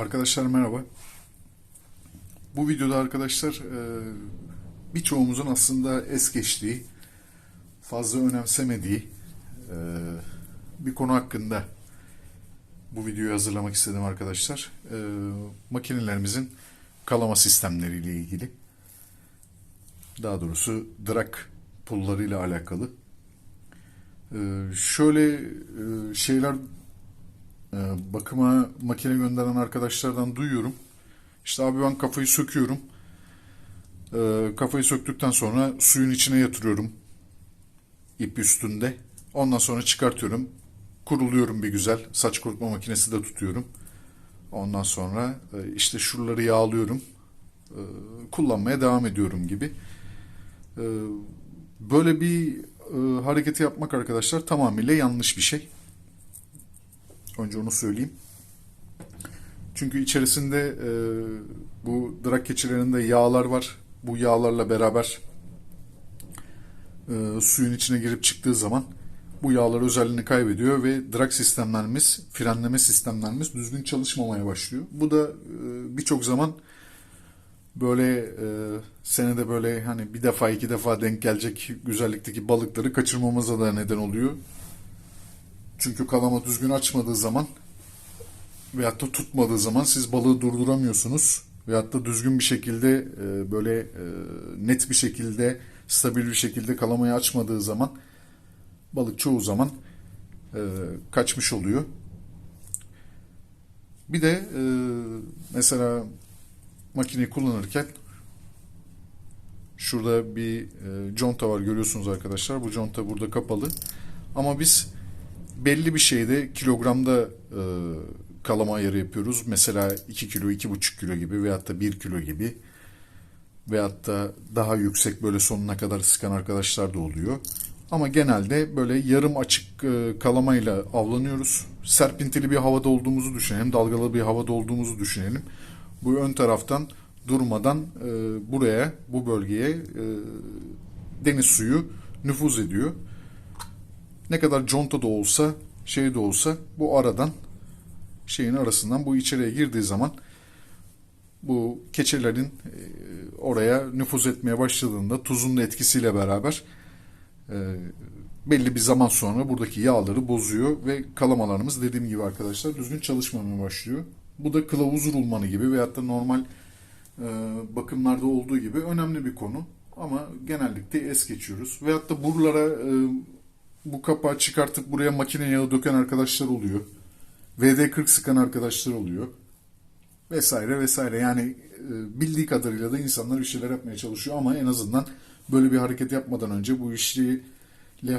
Arkadaşlar merhaba. Bu videoda arkadaşlar e, birçoğumuzun aslında es geçtiği, fazla önemsemediği e, bir konu hakkında bu videoyu hazırlamak istedim arkadaşlar. E, Makinelerimizin kalama sistemleriyle ilgili. Daha doğrusu drag pullarıyla alakalı. Şöyle şeyler bakıma makine gönderen arkadaşlardan duyuyorum. İşte abi ben kafayı söküyorum. Ee, kafayı söktükten sonra suyun içine yatırıyorum. ip üstünde. Ondan sonra çıkartıyorum. Kuruluyorum bir güzel. Saç kurutma makinesi de tutuyorum. Ondan sonra e, işte şuraları yağlıyorum. Ee, kullanmaya devam ediyorum gibi. Ee, böyle bir e, hareketi yapmak arkadaşlar tamamıyla yanlış bir şey. Önce onu söyleyeyim. Çünkü içerisinde e, bu drag keçilerinde yağlar var. Bu yağlarla beraber e, suyun içine girip çıktığı zaman bu yağlar özelliğini kaybediyor ve drag sistemlerimiz, frenleme sistemlerimiz düzgün çalışmamaya başlıyor. Bu da e, birçok zaman böyle e, senede böyle hani bir defa iki defa denk gelecek güzellikteki balıkları kaçırmamıza da neden oluyor. Çünkü kalama düzgün açmadığı zaman veyahut da tutmadığı zaman siz balığı durduramıyorsunuz. Veyahut da düzgün bir şekilde e, böyle e, net bir şekilde stabil bir şekilde kalamayı açmadığı zaman balık çoğu zaman e, kaçmış oluyor. Bir de mesela makineyi kullanırken şurada bir e, conta var görüyorsunuz arkadaşlar. Bu conta burada kapalı. Ama biz belli bir şeyde kilogramda e, kalama ayarı yapıyoruz. Mesela 2 kilo, 2,5 kilo gibi veyahut da 1 kilo gibi veyahut da daha yüksek böyle sonuna kadar sıkan arkadaşlar da oluyor. Ama genelde böyle yarım açık e, kalamayla avlanıyoruz. Serpintili bir havada olduğumuzu düşünelim, dalgalı bir havada olduğumuzu düşünelim. Bu ön taraftan durmadan e, buraya, bu bölgeye e, deniz suyu nüfuz ediyor ne kadar conta da olsa şey de olsa bu aradan şeyin arasından bu içeriye girdiği zaman bu keçelerin e, oraya nüfuz etmeye başladığında tuzun etkisiyle beraber e, belli bir zaman sonra buradaki yağları bozuyor ve kalamalarımız dediğim gibi arkadaşlar düzgün çalışmamaya başlıyor. Bu da kılavuz rulmanı gibi veyahut da normal e, bakımlarda olduğu gibi önemli bir konu. Ama genellikle es geçiyoruz. Veyahut da buralara bu kapağı çıkartıp buraya makine yağı döken arkadaşlar oluyor. VD40 sıkan arkadaşlar oluyor. Vesaire vesaire. Yani e, bildiği kadarıyla da insanlar bir şeyler yapmaya çalışıyor ama en azından böyle bir hareket yapmadan önce bu işle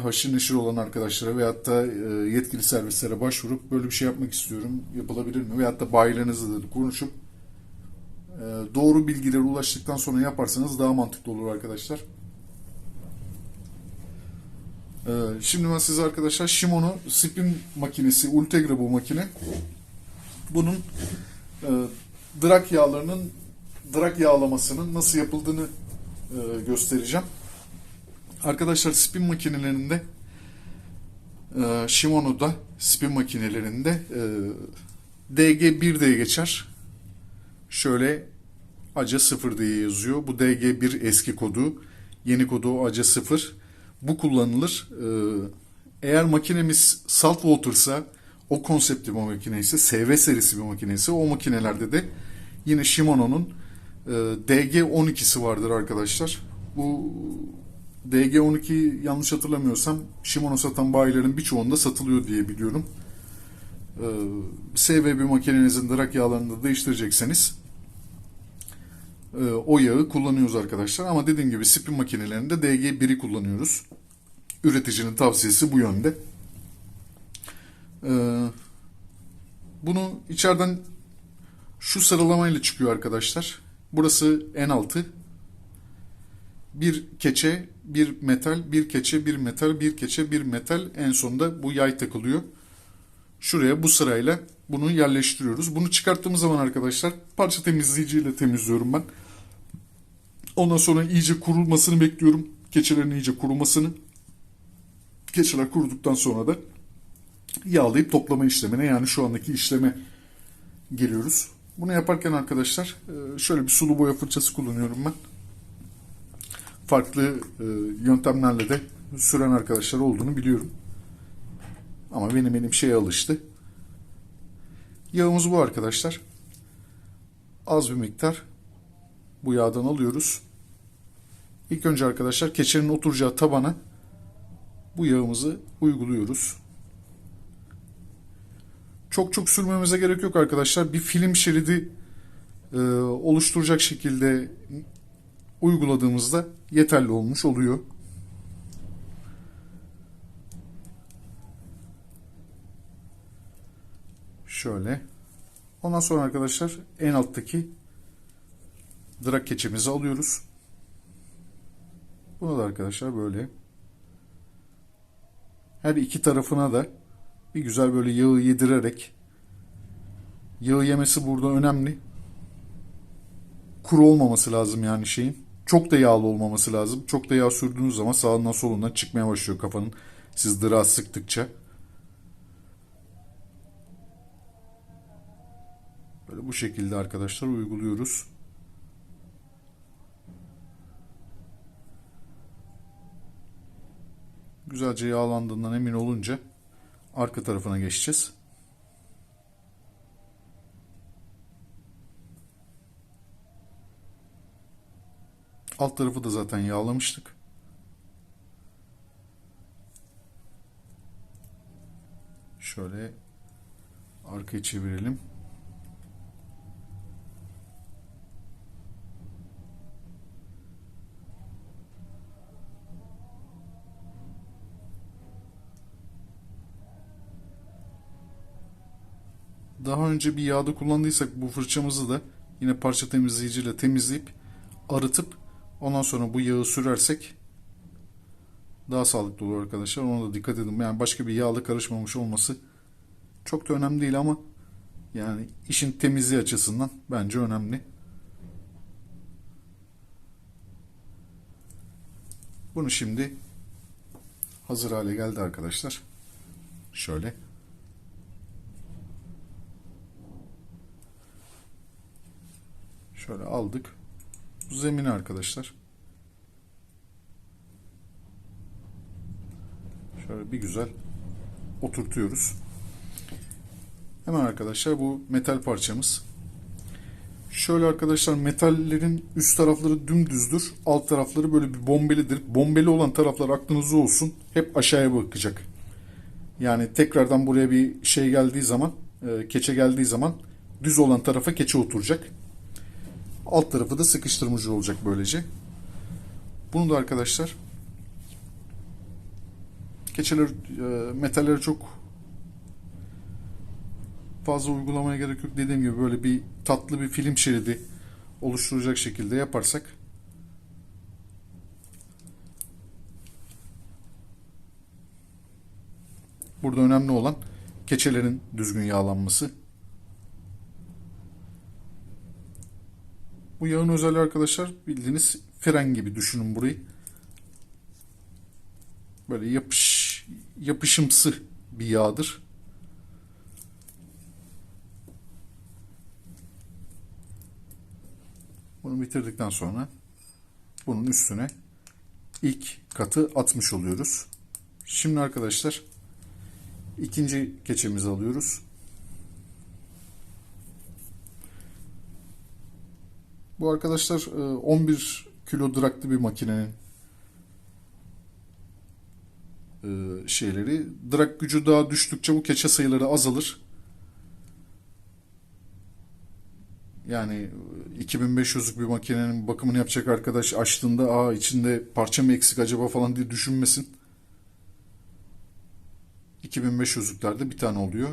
haşır neşir olan arkadaşlara veyahut da e, yetkili servislere başvurup böyle bir şey yapmak istiyorum yapılabilir mi? Veyahut da bayilerinizle de konuşup e, doğru bilgilere ulaştıktan sonra yaparsanız daha mantıklı olur arkadaşlar. Ee, şimdi ben size arkadaşlar Shimano spin makinesi Ultegra bu makine. Bunun e, drag yağlarının drag yağlamasının nasıl yapıldığını e, göstereceğim. Arkadaşlar spin makinelerinde e, Shimano'da spin makinelerinde e, DG1 diye geçer. Şöyle ACA 0 diye yazıyor. Bu DG1 eski kodu. Yeni kodu ACA 0 bu kullanılır. Ee, eğer makinemiz salt water'sa o konseptli bir makine ise SV serisi bir makine ise o makinelerde de yine Shimano'nun e, DG12'si vardır arkadaşlar. Bu DG12 yanlış hatırlamıyorsam Shimano satan bayilerin birçoğunda satılıyor diye biliyorum. Ee, SV bir makinenizin drag yağlarını da değiştirecekseniz o yağı kullanıyoruz arkadaşlar. Ama dediğim gibi spin makinelerinde DG1'i kullanıyoruz. Üreticinin tavsiyesi bu yönde. Ee, bunu içeriden şu sıralamayla çıkıyor arkadaşlar. Burası en altı. Bir keçe, bir metal, bir keçe, bir metal, bir keçe, bir metal. En sonunda bu yay takılıyor. Şuraya bu sırayla bunu yerleştiriyoruz. Bunu çıkarttığımız zaman arkadaşlar parça temizleyiciyle temizliyorum ben. Ondan sonra iyice kurulmasını bekliyorum. Keçelerin iyice kurumasını. Keçeler kuruduktan sonra da yağlayıp toplama işlemine yani şu andaki işleme geliyoruz. Bunu yaparken arkadaşlar e, şöyle bir sulu boya fırçası kullanıyorum ben. Farklı e, yöntemlerle de süren arkadaşlar olduğunu biliyorum. Ama benim elim şeye alıştı. Yağımız bu arkadaşlar. Az bir miktar bu yağdan alıyoruz. İlk önce arkadaşlar keçenin oturacağı tabana bu yağımızı uyguluyoruz. Çok çok sürmemize gerek yok arkadaşlar. Bir film şeridi e, oluşturacak şekilde uyguladığımızda yeterli olmuş oluyor. Şöyle. Ondan sonra arkadaşlar en alttaki drag keçemizi alıyoruz. Bunu da arkadaşlar böyle her iki tarafına da bir güzel böyle yağı yedirerek yağı yemesi burada önemli. Kuru olmaması lazım yani şeyin. Çok da yağlı olmaması lazım. Çok da yağ sürdüğünüz zaman sağından solundan çıkmaya başlıyor kafanın. Siz dıra sıktıkça. Böyle bu şekilde arkadaşlar uyguluyoruz. Güzelce yağlandığından emin olunca arka tarafına geçeceğiz. Alt tarafı da zaten yağlamıştık. Şöyle arkayı çevirelim. Önce bir yağda kullandıysak bu fırçamızı da yine parça temizleyiciyle temizleyip arıtıp ondan sonra bu yağı sürersek daha sağlıklı olur arkadaşlar. Ona da dikkat edin. Yani başka bir yağla karışmamış olması çok da önemli değil ama yani işin temizliği açısından bence önemli. Bunu şimdi hazır hale geldi arkadaşlar. Şöyle Şöyle aldık. Bu zemini arkadaşlar. Şöyle bir güzel oturtuyoruz. Hemen arkadaşlar bu metal parçamız. Şöyle arkadaşlar metallerin üst tarafları dümdüzdür. Alt tarafları böyle bir bombelidir. Bombeli olan taraflar aklınızda olsun. Hep aşağıya bakacak. Yani tekrardan buraya bir şey geldiği zaman, e, keçe geldiği zaman düz olan tarafa keçe oturacak. Alt tarafı da sıkıştırmacı olacak böylece. Bunu da arkadaşlar keçeler e, çok fazla uygulamaya gerek yok. Dediğim gibi böyle bir tatlı bir film şeridi oluşturacak şekilde yaparsak burada önemli olan keçelerin düzgün yağlanması. Bu yağın özelliği arkadaşlar bildiğiniz fren gibi düşünün burayı. Böyle yapış yapışımsı bir yağdır. Bunu bitirdikten sonra bunun üstüne ilk katı atmış oluyoruz. Şimdi arkadaşlar ikinci keçemizi alıyoruz. Bu arkadaşlar 11 e, kilo draklı bir makinenin e, şeyleri. Drak gücü daha düştükçe bu keçe sayıları azalır. Yani 2500'lük bir makinenin bakımını yapacak arkadaş açtığında aa içinde parça mı eksik acaba falan diye düşünmesin. 2500'lüklerde bir tane oluyor.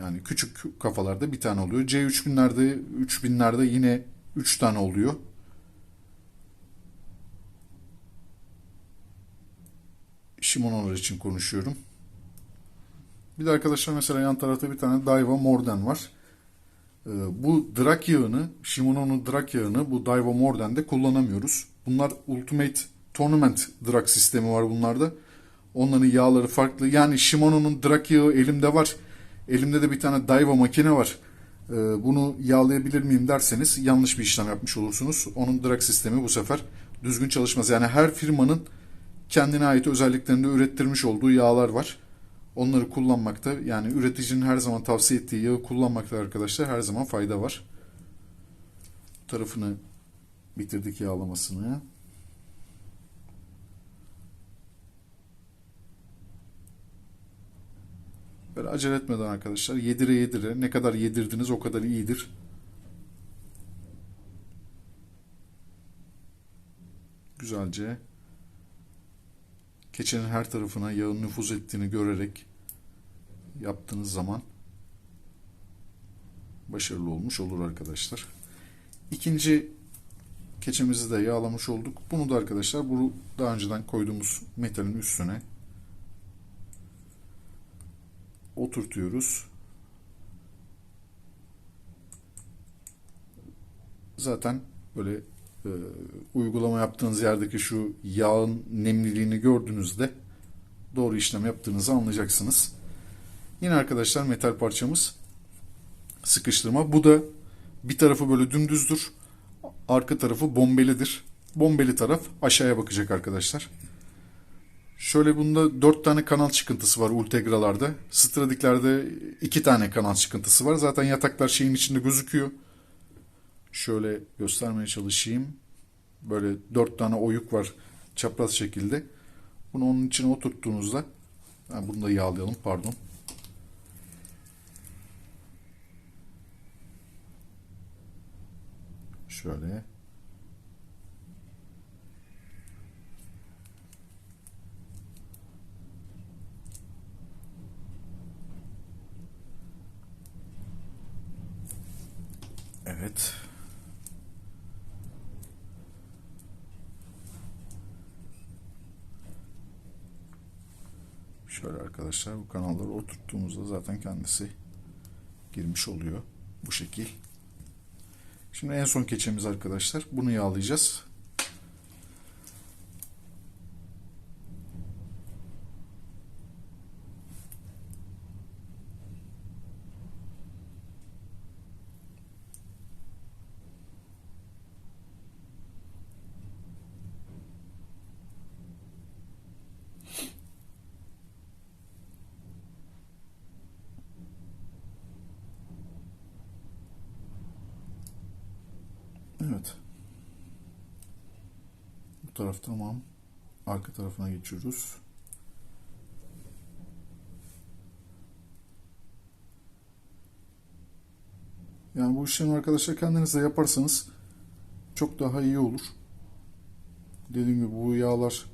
Yani küçük kafalarda bir tane oluyor. C3000'lerde 3000'lerde yine 3 tane oluyor. Shimono'lar için konuşuyorum. Bir de arkadaşlar mesela yan tarafta bir tane Daiwa Morden var. Ee, bu drag yağını, Shimano'nun drag yağını bu Daiwa Morden'de kullanamıyoruz. Bunlar Ultimate Tournament drag sistemi var bunlarda. Onların yağları farklı. Yani Shimano'nun drag yağı elimde var. Elimde de bir tane Daiwa makine var. Ee, bunu yağlayabilir miyim derseniz yanlış bir işlem yapmış olursunuz. Onun drag sistemi bu sefer düzgün çalışmaz. Yani her firmanın kendine ait özelliklerinde ürettirmiş olduğu yağlar var. Onları kullanmakta yani üreticinin her zaman tavsiye ettiği yağı kullanmakta arkadaşlar her zaman fayda var. Bu tarafını bitirdik yağlamasını. Böyle acele etmeden arkadaşlar yedire yedire ne kadar yedirdiniz o kadar iyidir. Güzelce keçenin her tarafına yağın nüfuz ettiğini görerek yaptığınız zaman başarılı olmuş olur arkadaşlar. İkinci keçemizi de yağlamış olduk. Bunu da arkadaşlar bu daha önceden koyduğumuz metalin üstüne oturtuyoruz. Zaten böyle e, uygulama yaptığınız yerdeki şu yağın nemliliğini gördüğünüzde doğru işlem yaptığınızı anlayacaksınız. Yine arkadaşlar metal parçamız sıkıştırma. Bu da bir tarafı böyle dümdüzdür. Arka tarafı bombelidir. Bombeli taraf aşağıya bakacak arkadaşlar. Şöyle bunda 4 tane kanal çıkıntısı var Ultegra'larda. Stradic'lerde 2 tane kanal çıkıntısı var. Zaten yataklar şeyin içinde gözüküyor. Şöyle göstermeye çalışayım. Böyle 4 tane oyuk var çapraz şekilde. Bunu onun içine oturttuğunuzda ha, bunu da yağlayalım pardon. Şöyle Evet. Şöyle arkadaşlar bu kanalları oturttuğumuzda zaten kendisi girmiş oluyor. Bu şekil. Şimdi en son keçemiz arkadaşlar. Bunu yağlayacağız. Evet. Bu tamam. Arka tarafına geçiyoruz. Yani bu işlemi arkadaşlar kendiniz de yaparsanız çok daha iyi olur. Dediğim gibi bu yağlar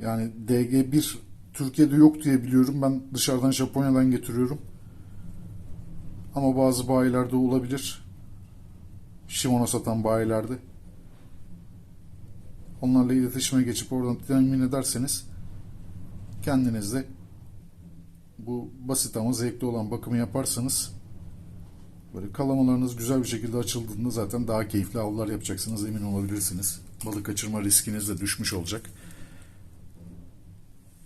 yani DG1 Türkiye'de yok diye biliyorum. Ben dışarıdan Japonya'dan getiriyorum. Ama bazı bayilerde olabilir. Shimano satan bayilerde. Onlarla iletişime geçip oradan temin ederseniz kendiniz de bu basit ama zevkli olan bakımı yaparsanız böyle kalamalarınız güzel bir şekilde açıldığında zaten daha keyifli avlar yapacaksınız emin olabilirsiniz. Balık kaçırma riskiniz de düşmüş olacak.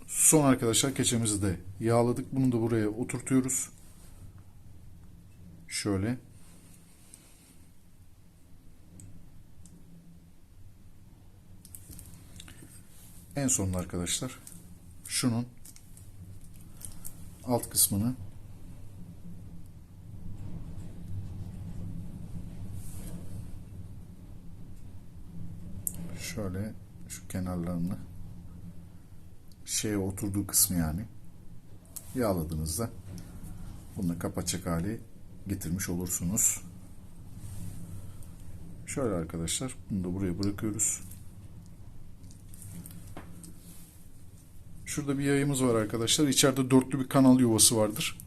Son arkadaşlar keçemizi de yağladık. Bunu da buraya oturtuyoruz. Şöyle. En sonunda arkadaşlar şunun alt kısmını şöyle şu kenarlarını şeye oturduğu kısmı yani yağladığınızda bunu kapatacak hali getirmiş olursunuz. Şöyle arkadaşlar bunu da buraya bırakıyoruz. Şurada bir yayımız var arkadaşlar. İçeride dörtlü bir kanal yuvası vardır.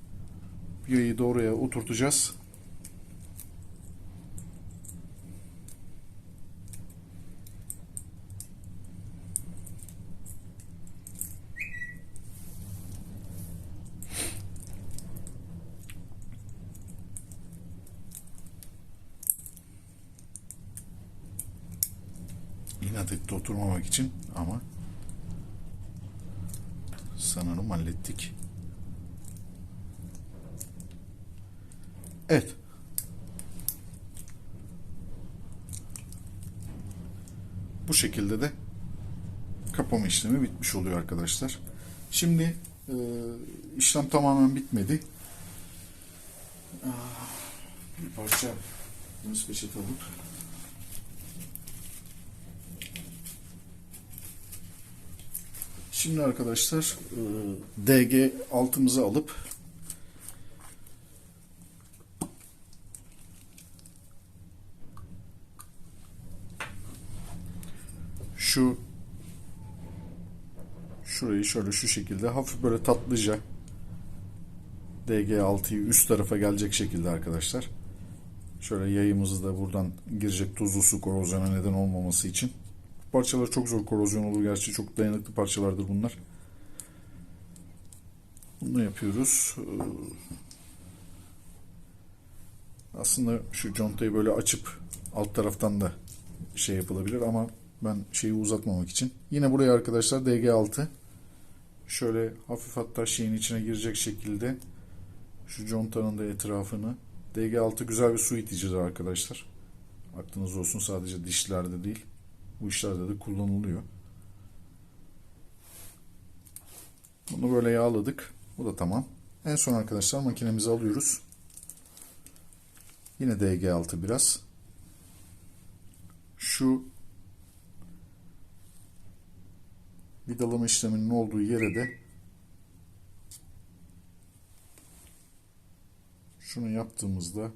Yayı da oraya oturtacağız. İnat etti oturmamak için ama hallettik. Evet. Bu şekilde de kapama işlemi bitmiş oluyor arkadaşlar. Şimdi e, işlem tamamen bitmedi. Ah, bir parça Yunus peçete alıp Şimdi arkadaşlar e, DG altımızı alıp şu şurayı şöyle şu şekilde hafif böyle tatlıca DG6'yı üst tarafa gelecek şekilde arkadaşlar. Şöyle yayımızı da buradan girecek tuzlu su korozyona neden olmaması için. Parçalar çok zor korozyon olur gerçi çok dayanıklı parçalardır bunlar. Bunu yapıyoruz. Ee, Aslında şu contayı böyle açıp alt taraftan da şey yapılabilir ama ben şeyi uzatmamak için. Yine buraya arkadaşlar DG6 şöyle hafif hatta şeyin içine girecek şekilde şu contanın da etrafını DG6 güzel bir su iticidir arkadaşlar. Aklınız olsun sadece dişlerde değil. Bu işlerde de kullanılıyor. Bunu böyle yağladık. Bu da tamam. En son arkadaşlar makinemizi alıyoruz. Yine DG6 biraz. Şu vidalama işleminin olduğu yere de şunu yaptığımızda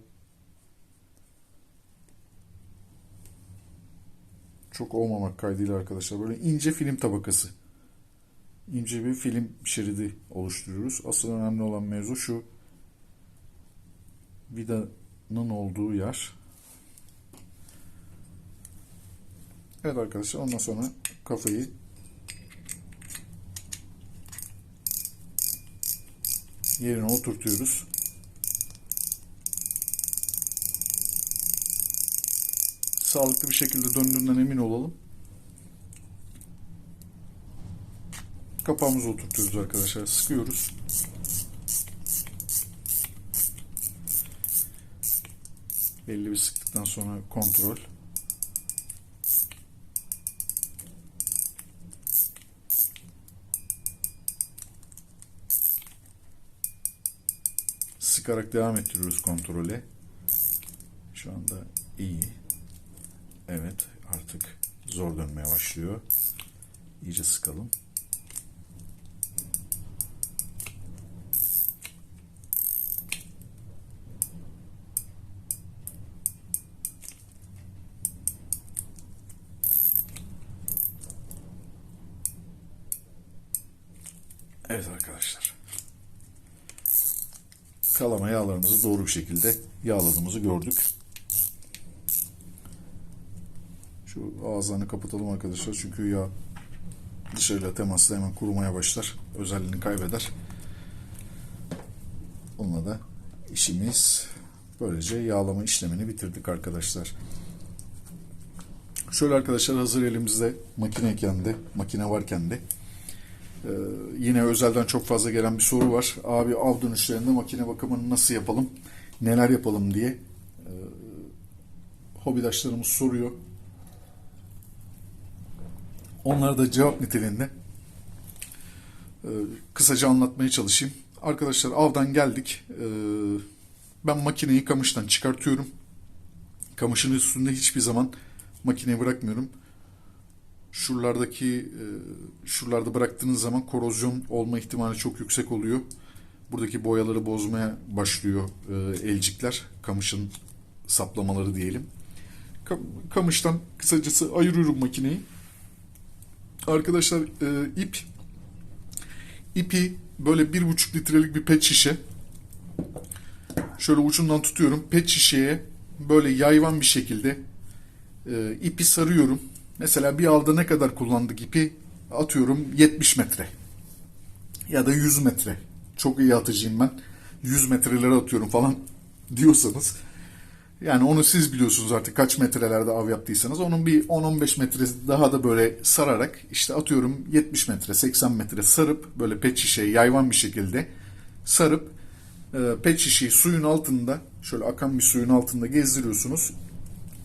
çok olmamak kaydıyla arkadaşlar böyle ince film tabakası ince bir film şeridi oluşturuyoruz. Asıl önemli olan mevzu şu vidanın olduğu yer. Evet arkadaşlar ondan sonra kafayı yerine oturtuyoruz. Sağlıklı bir şekilde döndüğünden emin olalım. Kapağımızı oturtuyoruz arkadaşlar. Sıkıyoruz. Belli bir sıktıktan sonra kontrol. Sıkarak devam ettiriyoruz kontrole. Şu anda iyi. Evet artık zor dönmeye başlıyor. İyice sıkalım. Evet arkadaşlar. Kalama yağlarımızı doğru bir şekilde yağladığımızı gördük. Şu ağızlarını kapatalım arkadaşlar çünkü yağ dışarıyla temasla hemen kurumaya başlar. Özelliğini kaybeder. Onunla da işimiz böylece yağlama işlemini bitirdik arkadaşlar. Şöyle arkadaşlar hazır elimizde makineyken de makine varken de ee, yine özelden çok fazla gelen bir soru var. Abi av dönüşlerinde makine bakımını nasıl yapalım? Neler yapalım diye ee, hobidaşlarımız soruyor. Onlara da cevap niteliğinde ee, kısaca anlatmaya çalışayım. Arkadaşlar avdan geldik. Ee, ben makineyi kamıştan çıkartıyorum. Kamışın üstünde hiçbir zaman makineyi bırakmıyorum şuralardaki e, şuralarda bıraktığınız zaman korozyon olma ihtimali çok yüksek oluyor. Buradaki boyaları bozmaya başlıyor e, elcikler. Kamışın saplamaları diyelim. Kamıştan kısacası ayırıyorum makineyi. Arkadaşlar e, ip ipi böyle bir buçuk litrelik bir pet şişe şöyle ucundan tutuyorum. Pet şişeye böyle yayvan bir şekilde ipi sarıyorum. Mesela bir alda ne kadar kullandık ipi? Atıyorum 70 metre. Ya da 100 metre. Çok iyi atıcıyım ben. 100 metrelere atıyorum falan diyorsanız. Yani onu siz biliyorsunuz artık kaç metrelerde av yaptıysanız. Onun bir 10-15 metre daha da böyle sararak işte atıyorum 70 metre 80 metre sarıp böyle pet şişeyi yayvan bir şekilde sarıp e, pet şişeyi suyun altında şöyle akan bir suyun altında gezdiriyorsunuz.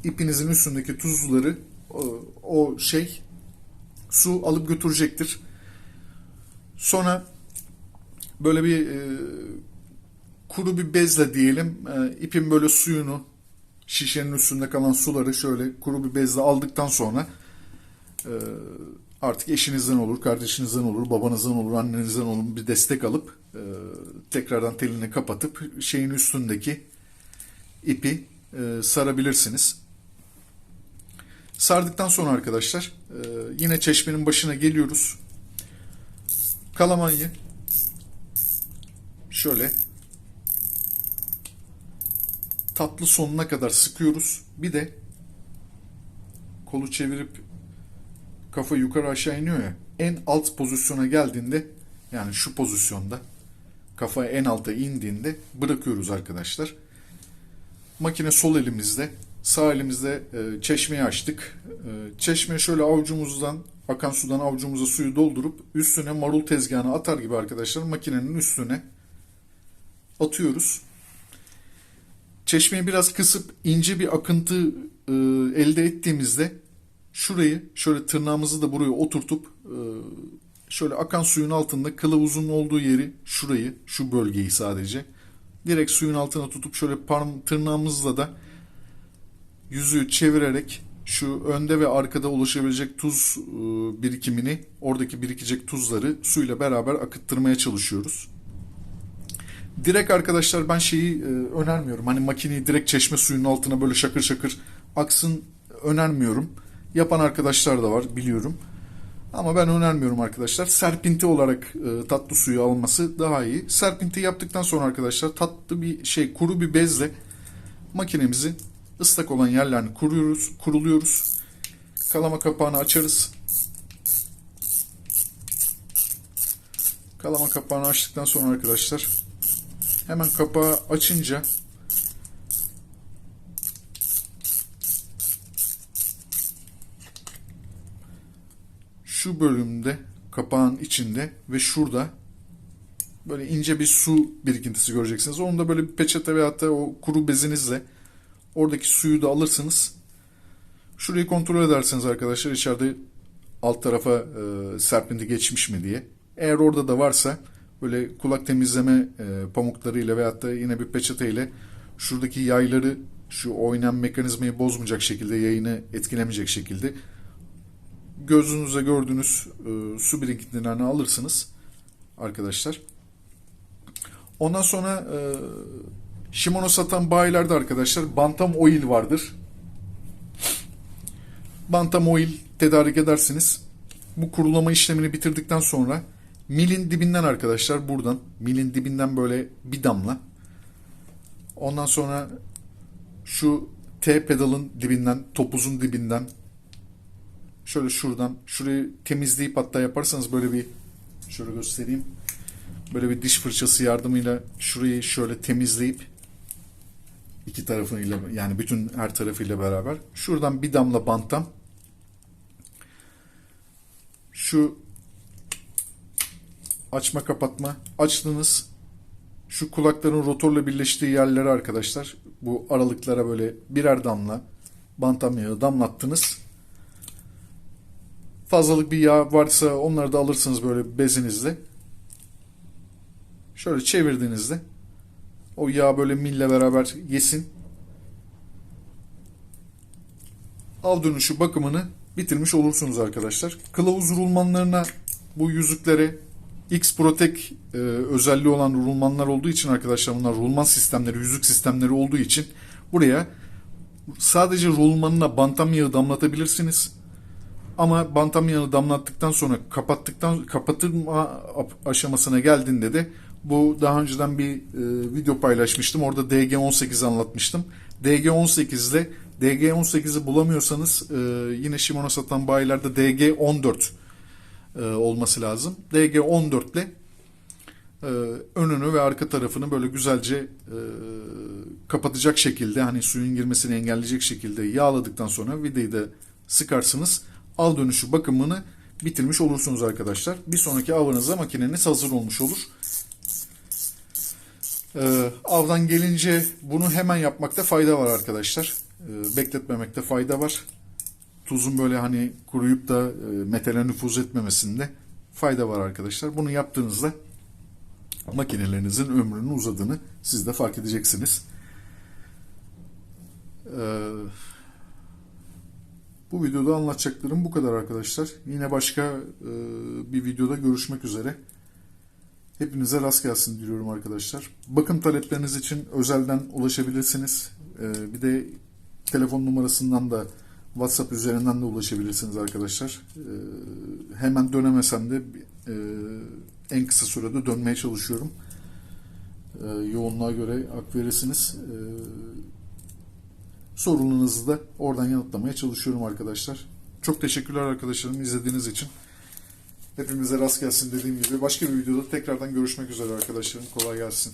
İpinizin üstündeki tuzları o, o şey su alıp götürecektir. Sonra böyle bir e, kuru bir bezle diyelim e, ipin böyle suyunu şişenin üstünde kalan suları şöyle kuru bir bezle aldıktan sonra e, artık eşinizden olur, kardeşinizden olur, babanızdan olur, annenizden olur bir destek alıp e, tekrardan telini kapatıp şeyin üstündeki ipi e, sarabilirsiniz. Sardıktan sonra arkadaşlar e, yine çeşmenin başına geliyoruz. Kalamayı şöyle tatlı sonuna kadar sıkıyoruz. Bir de kolu çevirip kafa yukarı aşağı iniyor ya. En alt pozisyona geldiğinde yani şu pozisyonda kafa en alta indiğinde bırakıyoruz arkadaşlar. Makine sol elimizde. Sağ elimizde e, çeşmeyi açtık. E, çeşmeye şöyle avucumuzdan akan sudan avucumuza suyu doldurup üstüne marul tezgahına atar gibi arkadaşlar makinenin üstüne atıyoruz. Çeşmeyi biraz kısıp ince bir akıntı e, elde ettiğimizde şurayı şöyle tırnağımızı da buraya oturtup e, şöyle akan suyun altında kılavuzun olduğu yeri şurayı şu bölgeyi sadece direkt suyun altına tutup şöyle parm tırnağımızla da yüzüğü çevirerek şu önde ve arkada ulaşabilecek tuz e, birikimini oradaki birikecek tuzları suyla beraber akıttırmaya çalışıyoruz. Direkt arkadaşlar ben şeyi e, önermiyorum. Hani makineyi direkt çeşme suyunun altına böyle şakır şakır aksın önermiyorum. Yapan arkadaşlar da var biliyorum. Ama ben önermiyorum arkadaşlar. Serpinti olarak e, tatlı suyu alması daha iyi. Serpinti yaptıktan sonra arkadaşlar tatlı bir şey kuru bir bezle makinemizi ıslak olan yerlerini kuruyoruz, kuruluyoruz. Kalama kapağını açarız. Kalama kapağını açtıktan sonra arkadaşlar hemen kapağı açınca şu bölümde kapağın içinde ve şurada böyle ince bir su birikintisi göreceksiniz. Onu da böyle bir peçete veyahut da o kuru bezinizle oradaki suyu da alırsınız. Şurayı kontrol edersiniz arkadaşlar içeride alt tarafa e, serpinti geçmiş mi diye. Eğer orada da varsa böyle kulak temizleme e, pamuklarıyla veyahut da yine bir peçeteyle şuradaki yayları şu oynayan mekanizmayı bozmayacak şekilde yayını etkilemeyecek şekilde gözünüzde gördüğünüz e, su birikintilerini alırsınız arkadaşlar. Ondan sonra e, Shimano satan bayilerde arkadaşlar Bantam Oil vardır. Bantam Oil tedarik edersiniz. Bu kurulama işlemini bitirdikten sonra milin dibinden arkadaşlar buradan milin dibinden böyle bir damla. Ondan sonra şu T pedalın dibinden, topuzun dibinden şöyle şuradan şurayı temizleyip hatta yaparsanız böyle bir şöyle göstereyim. Böyle bir diş fırçası yardımıyla şurayı şöyle temizleyip iki tarafıyla yani bütün her tarafıyla beraber şuradan bir damla bantam şu açma kapatma açtınız şu kulakların rotorla birleştiği yerlere arkadaşlar bu aralıklara böyle birer damla bantam yağı damlattınız fazlalık bir yağ varsa onları da alırsınız böyle bezinizle şöyle çevirdiğinizde o yağ böyle mille beraber yesin. Av dönüşü bakımını bitirmiş olursunuz arkadaşlar. Kılavuz rulmanlarına bu yüzüklere X Protec e, özelliği olan rulmanlar olduğu için arkadaşlar bunlar rulman sistemleri, yüzük sistemleri olduğu için buraya sadece rulmanına bantam yağı damlatabilirsiniz. Ama bantam yağını damlattıktan sonra kapattıktan kapatılma aşamasına geldiğinde de bu daha önceden bir e, video paylaşmıştım. Orada DG18 anlatmıştım. DG18 ile DG18'i bulamıyorsanız e, yine Shimano satan bayilerde DG14 e, olması lazım. DG14 ile e, önünü ve arka tarafını böyle güzelce e, kapatacak şekilde hani suyun girmesini engelleyecek şekilde yağladıktan sonra vidayı da sıkarsınız. Al dönüşü bakımını bitirmiş olursunuz arkadaşlar. Bir sonraki avınıza makineniz hazır olmuş olur. Avdan gelince bunu hemen yapmakta fayda var arkadaşlar. Bekletmemekte fayda var. Tuzun böyle hani kuruyup da e, metale nüfuz etmemesinde fayda var arkadaşlar. Bunu yaptığınızda makinelerinizin ömrünün uzadığını siz de fark edeceksiniz. Ee, bu videoda anlatacaklarım bu kadar arkadaşlar. Yine başka e, bir videoda görüşmek üzere. Hepinize rast gelsin diliyorum arkadaşlar. Bakım talepleriniz için özelden ulaşabilirsiniz. Ee, bir de telefon numarasından da WhatsApp üzerinden de ulaşabilirsiniz arkadaşlar. Ee, hemen dönemesem de e, en kısa sürede dönmeye çalışıyorum. Ee, yoğunluğa göre hak verirsiniz. Ee, sorularınızı da oradan yanıtlamaya çalışıyorum arkadaşlar. Çok teşekkürler arkadaşlarım izlediğiniz için. Hepimize rast gelsin dediğim gibi. Başka bir videoda tekrardan görüşmek üzere arkadaşlarım. Kolay gelsin.